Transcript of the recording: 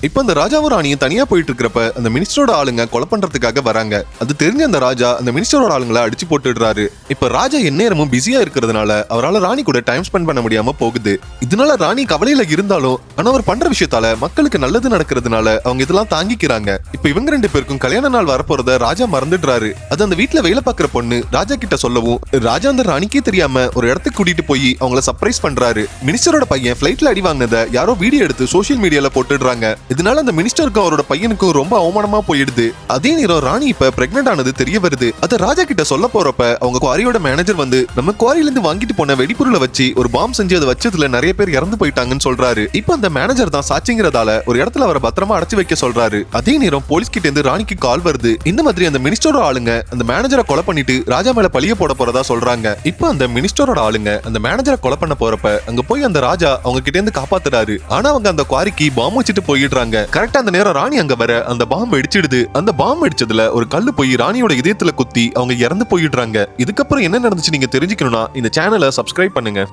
இப்ப அந்த ராஜாவும் ராணியும் தனியா போயிட்டு இருக்கிறப்ப அந்த மினிஸ்டரோட ஆளுங்க கொலை பண்றதுக்காக வராங்க. அது தெரிஞ்ச அந்த ராஜா அந்த மினிஸ்டரோட ஆளுங்களை அடிச்சு போட்டுடுறாரு. இப்ப ராஜா எந்நேரமும் பிஸியா இருக்கிறதுனால அவரால் ராணி கூட டைம் ஸ்பெண்ட் பண்ண முடியாம போகுது. இதனால ராணி கவலையில இருந்தாலும் ஆனா அவர் பண்ற விஷயத்தால மக்களுக்கு நல்லது நடக்கிறதுனால அவங்க இதெல்லாம் தாங்கிக்கிறாங்க. இப்ப இவங்க ரெண்டு பேருக்கும் கல்யாண நாள் வரப்போறத ராஜா மறந்துடுறாரு. அது அந்த வீட்டுல வேலை பார்க்குற பொண்ணு ராஜா கிட்ட சொல்லவும் ராஜா அந்த ராணிக்கே தெரியாம ஒரு இடத்துக்கு கூட்டிட்டு போய் அவங்கள சர்ப்ரைஸ் பண்றாரு. மினிஸ்டரோட பையன் பிளைட்ல அடி வாங்கினத யாரோ வீடியோ எடுத்து சோஷியல் மீடியால போட்டுடுறாங்க. இதனால அந்த மினிஸ்டருக்கும் அவரோட பையனுக்கும் ரொம்ப அவமானமா போயிடுது. அதே நேரம் ராணி இப்ப பிரெக்னென்ட் ஆனது தெரிய வருது. அத ராஜா கிட்ட சொல்ல போறப்ப அவங்க குவாரியோட மேனேஜர் வந்து நம்ம குவாரியில இருந்து வாங்கிட்டு போன வெடிபொருளை வச்சு ஒரு பாம் செஞ்சு அதை வச்சதுல நிறைய பேர் இறந்து போயிட்டாங்கன்னு சொல்றாரு. இப்ப அந்த மேனேஜர் தான் சாட்சிங்கிறதால ஒரு இடத்துல அவரை பத்திரமா அடைச்சு வைக்க சொல்றாரு. அதே நேரம் போலீஸ் கிட்ட இருந்து ராணிக்கு கால் வருது. இந்த மாதிரி அந்த மினிஸ்டரோட ஆளுங்க அந்த மேனேஜரை கொலை பண்ணிட்டு ராஜா மேல பழிய போட போறதா சொல்றாங்க. இப்ப அந்த மினிஸ்டரோட ஆளுங்க அந்த மேனேஜரை கொலை பண்ண போறப்ப அங்க போய் அந்த ராஜா அவங்க கிட்ட இருந்து காப்பாத்துறாரு. ஆனா அவங்க அந்த குவாரிக்கு பாம் வச்சுட்டு போயிடுறாங்க கரெக்டா அந்த நேரம் ராணி அங்க வர அந்த பாம்பு அடிச்சிடுது அந்த பாம்பு அடிச்சதுல ஒரு கல்லு போய் ராணியோட இதயத்துல குத்தி அவங்க இறந்து போயிடுறாங்க. இதுக்கப்புறம் என்ன நடந்துச்சு நீங்க தெரிஞ்சுக்கணும்னா இந்த சேனலை சப்ஸ்கிரைப் பண்ணுங்க.